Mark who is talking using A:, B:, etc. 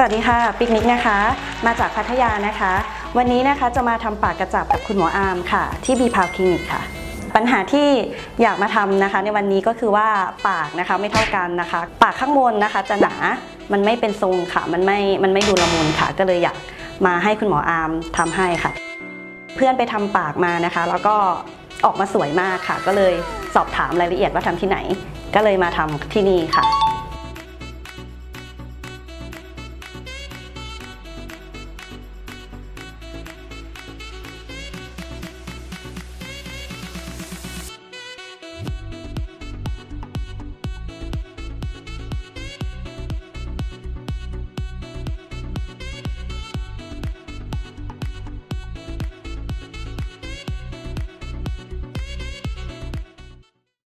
A: สวัสดีค่ะ ปิกนิกนะคะ มาจากพัทยานะคะ วันนี้นะคะจะมาทำปากกระจับกับคุณหมออาร์มค่ะ ที่บีพาวคลินิกค่ะ ปัญหาที่อยากมาทำนะคะ ในวันนี้ก็คือว่าปากนะคะไม่เท่ากันนะคะ ปากข้างบนนะคะจะหนา มันไม่เป็นทรงค่ะ มันไม่ มันไม่ดูละมุนค่ะ ก็เลยอยากมาให้คุณหมออาร์มทำให้ค่ะ เพื่อนไปทำปากมานะคะ แล้วก็ออกมาสวยมากค่ะ ก็เลยสอบถามรายละเอียดว่าทำที่ไหน ก็เลยมาทำที่นี่ค่ะ